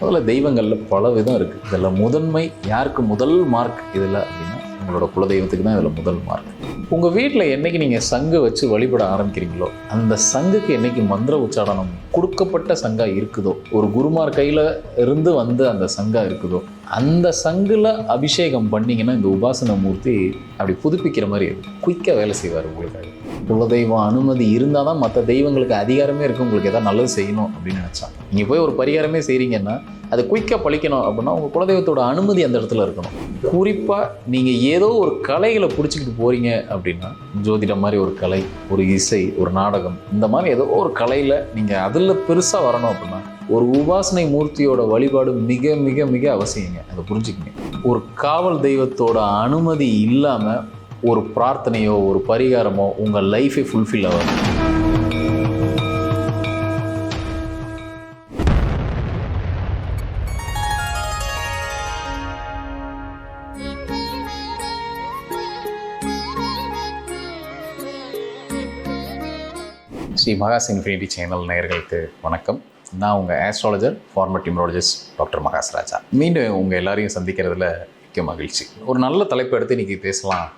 அதில் தெய்வங்களில் பல விதம் இருக்குது இதில் முதன்மை யாருக்கு முதல் மார்க் இதில் அப்படின்னா உங்களோட குலதெய்வத்துக்கு தான் இதில் முதல் மார்க் உங்கள் வீட்டில் என்னைக்கு நீங்கள் சங்கு வச்சு வழிபட ஆரம்பிக்கிறீங்களோ அந்த சங்குக்கு என்னைக்கு மந்திர உச்சாடனம் கொடுக்கப்பட்ட சங்கா இருக்குதோ ஒரு குருமார் கையில் இருந்து வந்து அந்த சங்கா இருக்குதோ அந்த சங்கில் அபிஷேகம் பண்ணிங்கன்னா இந்த உபாசன மூர்த்தி அப்படி புதுப்பிக்கிற மாதிரி இருக்கும் குயிக்காக வேலை செய்வார் உங்களுக்காக குலதெய்வம் அனுமதி இருந்தால் தான் மற்ற தெய்வங்களுக்கு அதிகாரமே இருக்குது உங்களுக்கு எதாவது நல்லது செய்யணும் அப்படின்னு நினச்சா. நீங்கள் போய் ஒரு பரிகாரமே செய்கிறீங்கன்னா அது குயிக்காக பழிக்கணும் அப்படின்னா உங்கள் குலதெய்வத்தோட அனுமதி அந்த இடத்துல இருக்கணும். குறிப்பாக நீங்கள் ஏதோ ஒரு கலைகளை பிடிச்சிக்கிட்டு போகிறீங்க அப்படின்னா ஜோதிடம் மாதிரி ஒரு கலை ஒரு இசை ஒரு நாடகம் இந்த மாதிரி ஏதோ ஒரு கலையில் நீங்கள் அதில் பெருசாக வரணும் அப்படின்னா ஒரு உபாசனை மூர்த்தியோட வழிபாடு மிக மிக மிக அவசியங்க. அதை புரிஞ்சுக்கங்க. ஒரு காவல் தெய்வத்தோட அனுமதி இல்லாமல் ஒரு பிரார்த்தனையோ ஒரு பரிகாரமோ உங்கள் லைஃபே ஃபுல்ஃபில் ஆகும் ஸ்ரீ மகாஸ் இன்ஃபினிட்டி சேனல் நேயர்களுக்கு வணக்கம். நான் உங்கள் astrologer former numerologist doctor Mahas Raja மீண்டும் உங்கள் எல்லாரையும் சந்திக்கிறதுல மிக்க மகிழ்ச்சி. ஒரு நல்ல தலைப்பு எடுத்து இன்றைக்கி பேசலாம்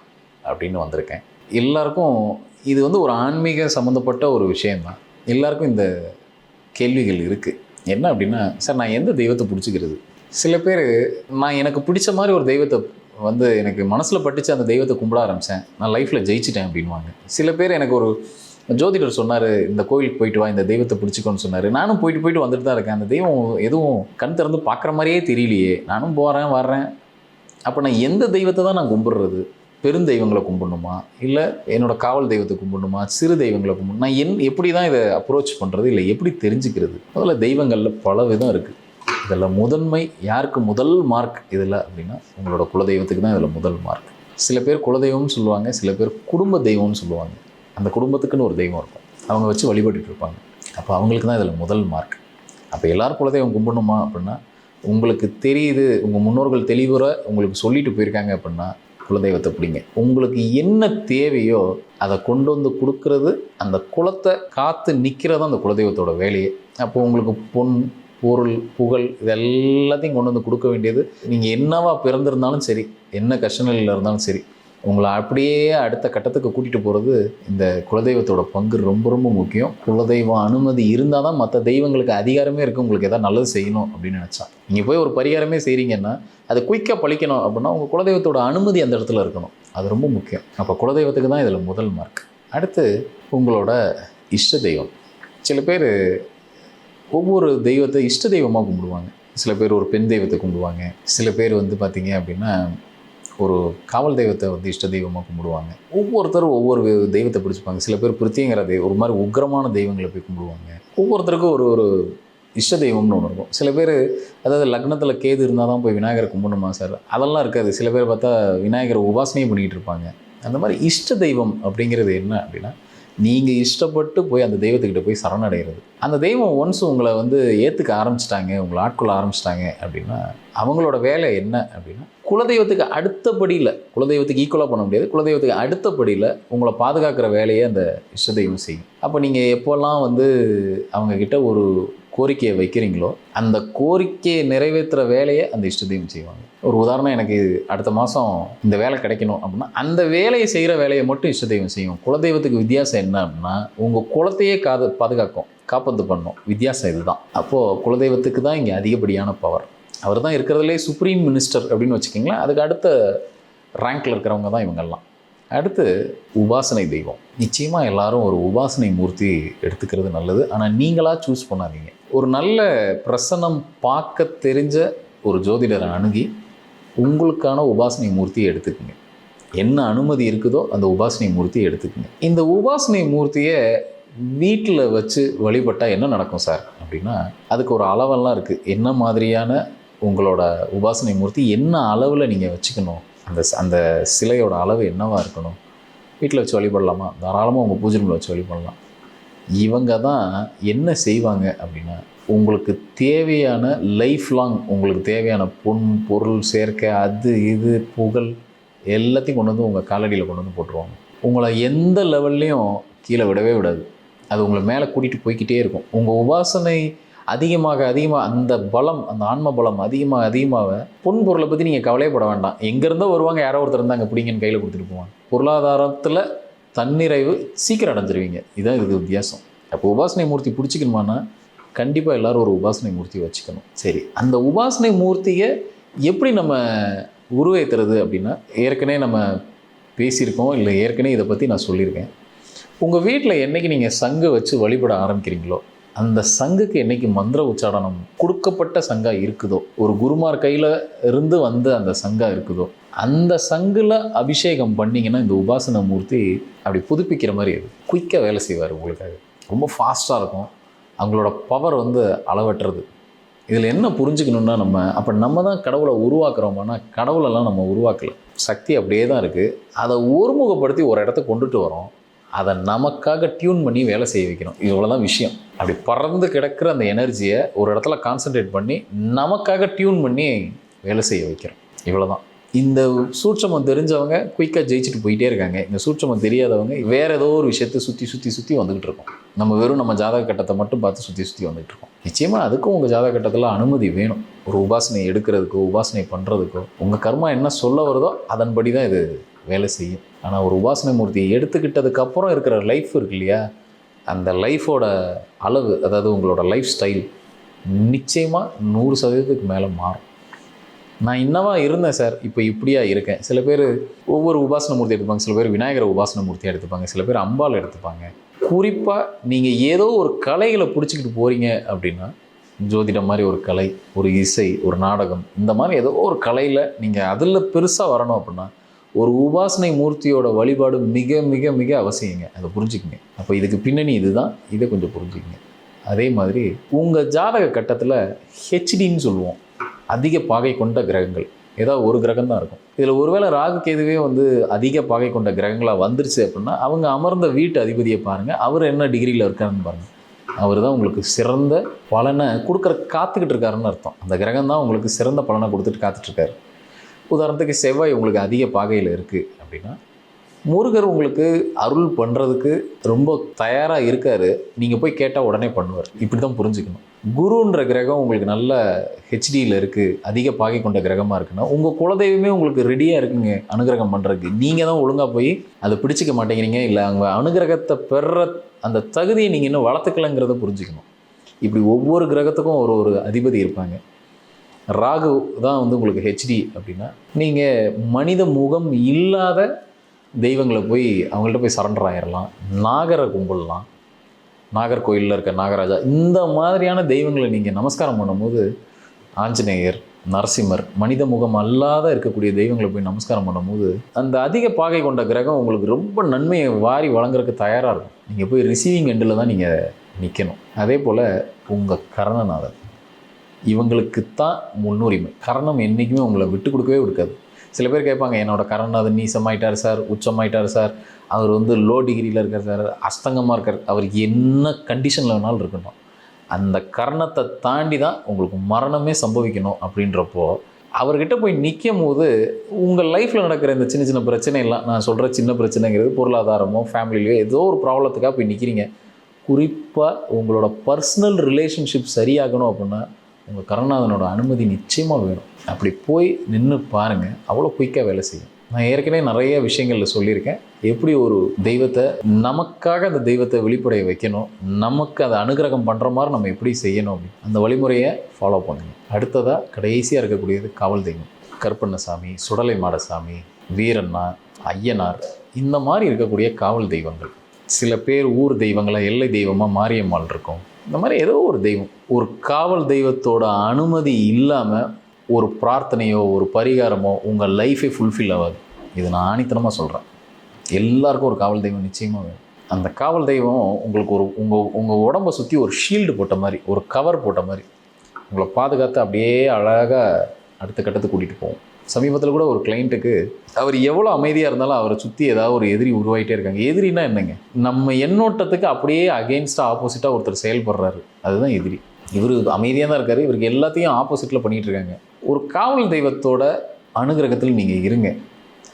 அப்படின்னு வந்திருக்கேன். எல்லாருக்கும் இது வந்து ஒரு ஆன்மீக சம்மந்தப்பட்ட ஒரு விஷயந்தான் எல்லாருக்கும் இந்த கேள்விகள் இருக்குது என்ன அப்படின்னா சார் நான் எந்த தெய்வத்தை பிடிச்சிக்கிறது? சில பேர் நான் எனக்கு பிடிச்ச மாதிரி ஒரு தெய்வத்தை வந்து எனக்கு மனசில் பட்டுச்சு அந்த தெய்வத்தை கும்பிட ஆரம்பித்தேன் நான் லைஃப்பில் ஜெயிச்சிட்டேன் அப்படின்வாங்க சில பேர் எனக்கு ஒரு ஜோதிடர் சொன்னார் இந்த கோயிலுக்கு போயிட்டு வா இந்த தெய்வத்தை பிடிச்சிக்கோன்னு சொன்னார். நானும் போயிட்டு போயிட்டு வந்துட்டு தான் இருக்கேன். அந்த தெய்வம் எதுவும் கண் திறந்து பார்க்குற மாதிரியே தெரியலையே. நானும் போகிறேன் வர்றேன். அப்போ நான் எந்த தெய்வத்தை தான் நான் கும்பிடுறது? பெருந்தெய்வங்களை கும்பிடணுமா? இல்லை என்னோட காவல் தெய்வத்தை கும்பிடணுமா? சிறு தெய்வங்களை கும்பிடணும்? நான் என் எப்படி தான் இதை அப்ரோச் பண்ணுறது இல்லை எப்படி தெரிஞ்சுக்கிறது? முதல்ல தெய்வங்களில் பல விதம் இருக்குது இதில் முதன்மை யாருக்கு முதல் மார்க் இதில் அப்படின்னா உங்களோட குலதெய்வத்துக்கு தான் இதில் முதல் மார்க் சில பேர் குலதெய்வம்னு சொல்லுவாங்க சில பேர் குடும்ப தெய்வம்னு சொல்லுவாங்க. அந்த குடும்பத்துக்குன்னு ஒரு தெய்வம் இருக்கும். அவங்க வச்சு வழிபட்டுட்டு இருப்பாங்க. அப்போ அவங்களுக்கு தான் இதில் முதல் மார்க் அப்போ எல்லாரும் குலதெய்வம் கும்பிடணுமா அப்படின்னா உங்களுக்கு தெரியுது உங்கள் முன்னோர்கள் தெளிவுற உங்களுக்கு சொல்லிட்டு போயிருக்காங்க அப்படின்னா குலதெய்வத்தை பிடிங்க. உங்களுக்கு என்ன தேவையோ அதை கொண்டு வந்து கொடுக்கறது அந்த குலத்தை காத்து நிற்கிறது அந்த குலதெய்வத்தோட வேலையை. அப்போ உங்களுக்கு பொன் பொருள் புகழ் இது எல்லாத்தையும் கொண்டு வந்து கொடுக்க வேண்டியது நீங்கள் என்னவா பிறந்திருந்தாலும் சரி என்ன கஷ்டநிலையில் இருந்தாலும் சரி உங்களை அப்படியே அடுத்த கட்டத்துக்கு கூட்டிகிட்டு போகிறது இந்த குலதெய்வத்தோட பங்கு ரொம்ப ரொம்ப முக்கியம். குலதெய்வம் அனுமதி இருந்தால் தான் மற்ற தெய்வங்களுக்கு அதிகாரமே இருக்குது உங்களுக்கு எதாவது நல்லது செய்யணும் அப்படின்னு நினச்சா. நீங்கள் போய் ஒரு பரிகாரமே செய்கிறீங்கன்னா அது குயிக்காக பழிக்கணும் அப்படின்னா உங்கள் குலதெய்வத்தோட அனுமதி அந்த இடத்துல இருக்கணும். அது ரொம்ப முக்கியம். அப்போ குலதெய்வத்துக்கு தான் இதில் முதல் மார்க் அடுத்து உங்களோட இஷ்ட தெய்வம். சில பேர் ஒவ்வொரு தெய்வத்தை இஷ்ட தெய்வமாக கும்பிடுவாங்க. சில பேர் ஒரு பெண் தெய்வத்தை கும்பிடுவாங்க. சில பேர் வந்து பார்த்தீங்க அப்படின்னா ஒரு காவல் தெய்வத்தை வந்து இஷ்ட தெய்வமாக கும்பிடுவாங்க. ஒவ்வொருத்தரும் ஒவ்வொரு தெய்வத்தை பிடிச்சிப்பாங்க. சில பேர் பிருத்திங்கிற தெய்வம் ஒரு மாதிரி உக்கிரமான தெய்வங்களை போய் கும்பிடுவாங்க. ஒவ்வொருத்தருக்கும் ஒரு ஒரு இஷ்ட தெய்வம்னு ஒன்று இருக்கும். சில பேர் அதாவது லக்னத்தில் கேது இருந்தால் தான் போய் விநாயகரை கும்பிடணுமா சார்? அதெல்லாம் இருக்காது. சில பேர் பார்த்தா விநாயகரை உபாசனையும் பண்ணிக்கிட்டு இருப்பாங்க. அந்த மாதிரி இஷ்ட தெய்வம் அப்படிங்கிறது என்ன அப்படின்னா நீங்கள் இஷ்டப்பட்டு போய் அந்த தெய்வத்துக்கிட்ட போய் சரணடைகிறது அந்த தெய்வம் ஒன்ஸ் உங்களை வந்து ஏற்றுக்க ஆரம்பிச்சிட்டாங்க உங்களை ஆட்கொள்ள ஆரம்பிச்சிட்டாங்க அப்படின்னா அவங்களோட வேலை என்ன அப்படின்னா குலதெய்வத்துக்கு அடுத்தபடியில் குலதெய்வத்துக்கு ஈக்குவலாக பண்ண முடியாது. குலதெய்வத்துக்கு அடுத்தபடியில் உங்களை பாதுகாக்கிற வேலையை அந்த இஷ்ட தெய்வம் செய்யும். அப்போ நீங்கள் எப்போல்லாம் வந்து அவங்கக்கிட்ட ஒரு கோரிக்கையை வைக்கிறீங்களோ அந்த கோரிக்கையை நிறைவேற்றுற வேலையை அந்த இஷ்ட தெய்வம் செய்வாங்க. ஒரு உதாரணம் எனக்கு அடுத்த மாதம் இந்த வேலை கிடைக்கணும் அப்படின்னா அந்த வேலையை செய்கிற வேலையை மட்டும் இஷ்ட தெய்வம் செய்யும். குலதெய்வத்துக்கு வித்தியாசம் என்ன அப்படின்னா உங்கள் குலத்தையே காது பாதுகாக்கும் காப்பந்து பண்ணும். வித்தியாசம் இதுதான். அப்போது குலதெய்வத்துக்கு தான் இங்கே அதிகப்படியான பவர் அவர் தான் இருக்கிறதுலே சுப்ரீம் மினிஸ்டர் அப்படின்னு வச்சுக்கிங்களேன். அதுக்கு அடுத்த ரேங்க்கில் இருக்கிறவங்க தான் இவங்கெல்லாம். அடுத்து உபாசனை தெய்வம். நிச்சயமாக எல்லாரும் ஒரு உபாசனை மூர்த்தி எடுத்துக்கிறது நல்லது. ஆனால் நீங்களாக சூஸ் பண்ணாதீங்க. ஒரு நல்ல பிரசன்னம் பார்க்க தெரிஞ்ச ஒரு ஜோதிடரை அணுகி உங்களுக்கான உபாசனை மூர்த்தியை எடுத்துக்கோங்க. என்ன அனுமதி இருக்குதோ அந்த உபாசனை மூர்த்தியை எடுத்துக்கோங்க. இந்த உபாசனை மூர்த்தியை வீட்டில் வச்சு வழிபட்டால் என்ன நடக்கும் சார்? அப்படின்னா அதுக்கு ஒரு அளவெல்லாம் இருக்குது என்ன மாதிரியான உங்களோட உபாசனை மூர்த்தி என்ன அளவில் நீங்கள் வச்சுக்கணும்? அந்த அந்த சிலையோட அளவு என்னவாக இருக்கணும்? வீட்டில் வச்சு வழிபடலாமா? தாராளமாக உங்கள் பூஜை ரூமில் வச்சு வழிபடலாம். இவங்க தான் என்ன செய்வாங்க அப்படின்னா உங்களுக்கு தேவையான லைஃப் லாங் உங்களுக்கு தேவையான பொன் பொருள் சேர்க்கை அது இது புகழ் எல்லாத்தையும் கொண்டு வந்து உங்கள் காலடியில் கொண்டு வந்து போட்டுருவாங்க. உங்களை எந்த லெவல்லையும் கீழே விடவே விடாது. அது உங்களை மேலே கூட்டிகிட்டு போய்க்கிட்டே இருக்கும். உங்கள் உபாசனை அதிகமாக அதிகமாக அந்த பலம் அந்த ஆன்ம பலம் அதிகமாக அதிகமாக பொன் பொருளை பற்றி நீங்கள் கவலையப்பட வேண்டாம். எங்கேருந்தோ வருவாங்க யாரோ ஒருத்தர் இருந்தாங்க பிடிங்கன்னு கையில் கொடுத்துட்டு போவாங்க. பொருளாதாரத்தில் தன்னிறைவு சீக்கிரம் அடைஞ்சிருவீங்க. இதுதான் இது வித்தியாசம். அப்போ உபாசனை மூர்த்தி பிடிச்சிக்கணுமானா கண்டிப்பாக எல்லாரும் ஒரு உபாசனை மூர்த்தி வச்சுக்கணும். சரி அந்த உபாசனை மூர்த்தியை எப்படி நம்ம உருவேற்றுறது அப்படின்னா ஏற்கனவே நம்ம பேசியிருக்கோம் இல்லை ஏற்கனவே இதை பற்றி நான் சொல்லியிருக்கேன். உங்கள் வீட்டில் என்னைக்கு நீங்கள் சங்கு வச்சு வழிபட ஆரம்பிக்கிறீங்களோ அந்த சங்குக்கு என்னைக்கு மந்திர உச்சாரணம் கொடுக்கப்பட்ட சங்கா இருக்குதோ ஒரு குருமார் கையில் இருந்து வந்து அந்த சங்கா இருக்குதோ அந்த சங்கில் அபிஷேகம் பண்ணீங்கன்னா இந்த உபாசன மூர்த்தி அப்படி புதுப்பிக்கிற மாதிரி அது. குயிக்காக வேலை செய்வார் உங்களுக்காக. ரொம்ப ஃபாஸ்ட்டாக இருக்கும். அவங்களோட பவர் வந்து அளவற்றது. இதில் என்ன புரிஞ்சுக்கணுன்னா நம்ம அப்போ நம்ம தான் கடவுளை உருவாக்குறோமானா கடவுளெல்லாம் நம்ம உருவாக்கலை. சக்தி அப்படியே தான் இருக்குது அதை ஒருமுகப்படுத்தி ஒரு இடத்த கொண்டுட்டு வரோம். அதை நமக்காக டியூன் பண்ணி வேலை செய்ய வைக்கணும். இவ்வளோதான் விஷயம். அப்படி பறந்து கிடக்கிற அந்த எனர்ஜியை ஒரு இடத்துல கான்சன்ட்ரேட் பண்ணி நமக்காக டியூன் பண்ணி வேலை செய்ய வைக்கிறோம். இவ்வளோதான் இந்த சூட்சமம் தெரிஞ்சவங்க குயிக்காக ஜெயிச்சுட்டு போயிட்டே இருக்காங்க. இந்த சூட்சமம் தெரியாதவங்க வேறு ஏதோ ஒரு விஷயத்தை சுற்றி சுற்றி சுற்றி வந்துகிட்டு இருக்கோம். நம்ம வெறும் நம்ம ஜாதக கட்டத்தை மட்டும் பார்த்து சுற்றி சுற்றி வந்துகிட்டு இருக்கோம். நிச்சயமாக அதுக்கும் உங்கள் ஜாதக கட்டத்தில் அனுமதி வேணும். ஒரு உபாசனை எடுக்கிறதுக்கோ உபாசனை பண்ணுறதுக்கோ உங்கள் கர்மா என்ன சொல்ல வருதோ அதன்படி தான் இது வேலை செய்யும். ஆனால் ஒரு உபாசனை மூர்த்தியை எடுத்துக்கிட்டதுக்கப்புறம் இருக்கிற லைஃப் இருக்கு இல்லையா? அந்த லைஃபோட அளவு அதாவது உங்களோட லைஃப் ஸ்டைல் நிச்சயமாக நூறு சதவீதத்துக்கு மேலே மாறும். நான் இன்னவா இருந்தேன் சார் இப்போ இப்படியா இருக்கேன். சில பேர் ஒவ்வொரு உபாசன மூர்த்தி எடுத்துப்பாங்க சில பேர் விநாயகர உபாசன மூர்த்தியாக எடுத்துப்பாங்க சில பேர் அம்பால் எடுத்துப்பாங்க. குறிப்பாக நீங்கள் ஏதோ ஒரு கலைகளை பிடிச்சிக்கிட்டு போகிறீங்க அப்படின்னா ஜோதிடம் மாதிரி ஒரு கலை ஒரு இசை ஒரு நாடகம் இந்த மாதிரி ஏதோ ஒரு கலையில் நீங்கள் அதில் பெருசாக வரணும் அப்படின்னா ஒரு உபாசனை மூர்த்தியோட வழிபாடு மிக மிக மிக அவசியங்க. அதை புரிஞ்சுக்குங்க. அப்போ இதுக்கு பின்னணி இதுதான். இதை கொஞ்சம் புரிஞ்சுக்குங்க. அதே மாதிரி உங்கள் ஜாதக கட்டத்தில் ஹெச்டின்னு சொல்லுவோம். அதிக பாகை கொண்ட கிரகங்கள். ஏதாவது ஒரு கிரகம் தான் இருக்கும். இதில் ஒருவேளை ராகு கேதுவே வந்து அதிக பாகை கொண்ட கிரகங்களாக வந்துருச்சு அப்படின்னா அவங்க அமர்ந்த வீட்டு அதிபதியை பாருங்கள் அவர் என்ன டிகிரியில் இருக்காருன்னு பாருங்கள் அவர் தான் உங்களுக்கு சிறந்த பலனை கொடுக்குற காத்துக்கிட்டு இருக்காருன்னு அர்த்தம். அந்த கிரகம் தான் உங்களுக்கு சிறந்த பலனை கொடுத்துட்டு காத்துட்ருக்காரு உதாரணத்துக்கு செவ்வாய் உங்களுக்கு அதிக பாகையில் இருக்குது அப்படின்னா முருகர் உங்களுக்கு அருள் பண்ணுறதுக்கு ரொம்ப தயாராக இருக்கார். நீங்கள் போய் கேட்டால் உடனே பண்ணுவார். இப்படி தான் புரிஞ்சுக்கணும். குருன்ற கிரகம் உங்களுக்கு நல்ல ஹெச்டியில் இருக்குது அதிக பாகை கொண்ட கிரகமாக இருக்குன்னா உங்கள் குலதெய்வமே உங்களுக்கு ரெடியாக இருக்குங்க அனுகிரகம் பண்ணுறதுக்கு நீங்கள் தான் ஒழுங்காக போய் அதை பிடிச்சிக்க மாட்டேங்கிறீங்க. இல்லை அவங்க அனுகிரகத்தை பெற அந்த தகுதியை நீங்கள் இன்னும் வளர்த்துக்கலங்கிறத புரிஞ்சுக்கணும். இப்படி ஒவ்வொரு கிரகத்துக்கும் ஒரு ஒரு அதிபதி இருப்பாங்க. ராகு தான் வந்து உங்களுக்கு ஹெச்டி அப்படின்னா நீங்கள் மனித முகம் இல்லாத தெய்வங்களை போய் அவங்கள்ட்ட போய் சரண்டர் ஆயிடலாம் நாகரை கும்பிடலாம். நாகர்கோயிலில் இருக்க நாகராஜா இந்த மாதிரியான தெய்வங்களை நீங்கள் நமஸ்காரம் பண்ணும்போது ஆஞ்சநேயர் நரசிம்மர் மனித முகம் அல்லாத இருக்கக்கூடிய தெய்வங்களை போய் நமஸ்காரம் பண்ணும்போது அந்த அதிக பாகை கொண்ட கிரகம் உங்களுக்கு ரொம்ப நன்மையை வாரி வழங்குறதுக்கு தயாராக இருக்கும். நீங்கள் போய் ரிசீவிங் எண்டில் தான் நீங்கள் நிற்கணும் அதே போல் உங்கள் கரணநாதன் இவங்களுக்குத்தான் முன்னுரிமை. கரணம் என்றைக்குமே உங்களை விட்டு கொடுக்கவே கொடுக்காது. சில பேர் கேட்பாங்க என்னோட கரணநாதன் நீசமாயிட்டார் சார் உச்சமாயிட்டார் சார். அவர் வந்து லோ டிகிரியில் இருக்கார் சார் அஸ்தங்கமாக இருக்கார். அவர் என்ன கண்டிஷனில் வேணாலும் இருக்கணும் அந்த கரணத்தை தாண்டி தான் உங்களுக்கு மரணமே சம்பவிக்கணும். அப்படின்றப்போ அவர்கிட்ட போய் நிற்கும் போது உங்கள் லைஃப்பில் நடக்கிற இந்த சின்ன சின்ன பிரச்சனையெல்லாம் நான் சொல்கிற சின்ன பிரச்சனைங்கிறது பொருளாதாரமோ ஃபேமிலியிலையோ ஏதோ ஒரு ப்ராப்ளத்துக்காக போய் நிற்கிறீங்க குறிப்பாக உங்களோட பர்சனல் ரிலேஷன்ஷிப் சரியாகணும் அப்படின்னா உங்கள் கருணாதனோட அனுமதி நிச்சயமாக வேணும். அப்படி போய் நின்று பாருங்கள் அவ்வளோ குயிக்காக வேலை செய்யும். நான் ஏற்கனவே நிறைய விஷயங்களில் சொல்லியிருக்கேன். எப்படி ஒரு தெய்வத்தை நமக்காக அந்த தெய்வத்தை வெளிப்படைய வைக்கணும் நமக்கு அதை அனுகிரகம் பண்ணுற மாதிரி நம்ம எப்படி செய்யணும் அப்படின்னு அந்த வழிமுறையை ஃபாலோ பண்ணுங்க. அடுத்ததாக கடைசியாக இருக்கக்கூடியது காவல் தெய்வம். கருப்பண்ணசாமி சுடலை மாடசாமி வீரண்ணா ஐயனார் இந்த மாதிரி இருக்கக்கூடிய காவல் தெய்வங்கள். சில பேர் ஊர் தெய்வங்களாக எல்லை தெய்வமாக மாரியம்மாள் இருக்கும். இந்த மாதிரி ஏதோ ஒரு தெய்வம். ஒரு காவல் தெய்வத்தோட அனுமதி இல்லாமல் ஒரு பிரார்த்தனையோ ஒரு பரிகாரமோ உங்கள் லைஃபே ஃபுல்ஃபில் ஆகாது. இது நான் ஆணித்தனமாக சொல்கிறேன் எல்லாருக்கும் ஒரு காவல் தெய்வம் நிச்சயமாக வேணும். அந்த காவல் தெய்வம் உங்களுக்கு ஒரு உங்கள் உங்கள் உடம்பை சுற்றி ஒரு ஷீல்டு போட்ட மாதிரி ஒரு கவர் போட்ட மாதிரி உங்களை பாதுகாத்து அப்படியே அழகாக அடுத்த கட்டத்துக்கு கூட்டிகிட்டு போவோம் சமீபத்தில் கூட ஒரு கிளைண்ட்டுக்கு அவர் எவ்வளோ அமைதியாக இருந்தாலும் அவரை சுற்றி ஏதாவது ஒரு எதிரி உருவாகிட்டே இருக்காங்க. எதிரினா என்னங்க? நம்ம எண்ணோட்டத்துக்கு அப்படியே அகெயின்ஸ்டாக ஆப்போசிட்டாக ஒருத்தர் செயல்படுறாரு. அதுதான் எதிரி. இவர் அமைதியாக தான் இருக்கார். இவருக்கு எல்லாத்தையும் ஆப்போசிட்டில் பண்ணிகிட்டு இருக்காங்க. ஒரு காவல் தெய்வத்தோட அனுகிரகத்தில் நீங்கள் இருங்க.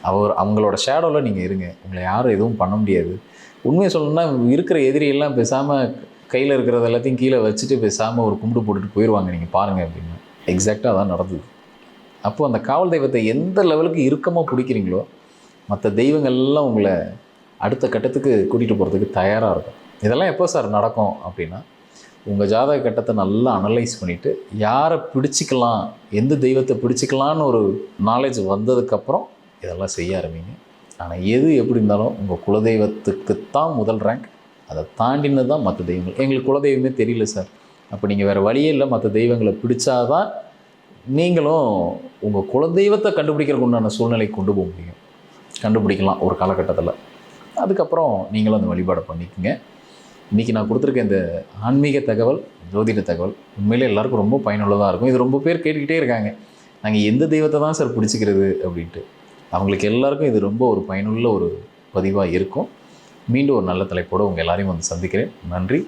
அவர் அவங்களோட ஷேடோவில் நீங்கள் இருங்க. உங்களை யாரும் எதுவும் பண்ண முடியாது. உண்மையை சொல்லணும்னா இருக்கிற எதிரியெல்லாம் பேசாமல் கையில் இருக்கிறது எல்லாத்தையும் கீழே வச்சுட்டு பேசாமல் ஒரு கும்பிடு போட்டுட்டு போயிடுவாங்க நீங்கள் பாருங்கள் அப்படின்னு. எக்ஸாக்டாக அதான் நடந்தது. அப்போது அந்த காவல் தெய்வத்தை எந்த லெவலுக்கு இறுக்கமாக பிடிக்கிறீங்களோ மற்ற தெய்வங்கள் எல்லாம் உங்களை அடுத்த கட்டத்துக்கு கூட்டிகிட்டு போகிறதுக்கு தயாராக இருக்கும். இதெல்லாம் எப்போ சார் நடக்கும் அப்படின்னா உங்கள் ஜாதக கட்டத்தை நல்லா அனலைஸ் பண்ணிவிட்டு யாரை பிடிச்சிக்கலாம் எந்த தெய்வத்தை பிடிச்சிக்கலான்னு ஒரு நாலேஜ் வந்ததுக்கப்புறம் இதெல்லாம் செய்ய ஆரம்பிங்க. ஆனால் எது எப்படி இருந்தாலும் உங்கள் குலதெய்வத்துக்கு தான் முதல் ரேங்க் அதை தாண்டினது தான் மற்ற தெய்வங்கள். எங்களுக்கு குலதெய்வமே தெரியல சார். அப்போ நீங்கள் வேறு வழியே இல்லை. மற்ற தெய்வங்களை பிடிச்சாதான் நீங்களும் உங்கள் குலதெய்வத்தை கண்டுபிடிக்கிறதுக்கு உண்டான சூழ்நிலைக்கு கொண்டு போக முடியும். கண்டுபிடிக்கலாம் ஒரு காலகட்டத்தில். அதுக்கப்புறம் நீங்களும் அந்த வழிபாடை பண்ணிக்கோங்க. இன்றைக்கி நான் கொடுத்துருக்க இந்த ஆன்மீக தகவல் ஜோதிட தகவல் உண்மையிலே எல்லாருக்கும் ரொம்ப பயனுள்ளதாக இருக்கும். இது ரொம்ப பேர் கேட்டுக்கிட்டே இருக்காங்க. நாங்கள் எந்த தெய்வத்தை தான் சார் பிடிச்சிக்கிறது அப்படின்ட்டு. அவங்களுக்கு எல்லாருக்கும் இது ரொம்ப ஒரு பயனுள்ள ஒரு பதிவாக இருக்கும். மீண்டும் ஒரு நல்ல தலைப்போடு உங்கள் எல்லாரையும் வந்து சந்திக்கிறேன். நன்றி.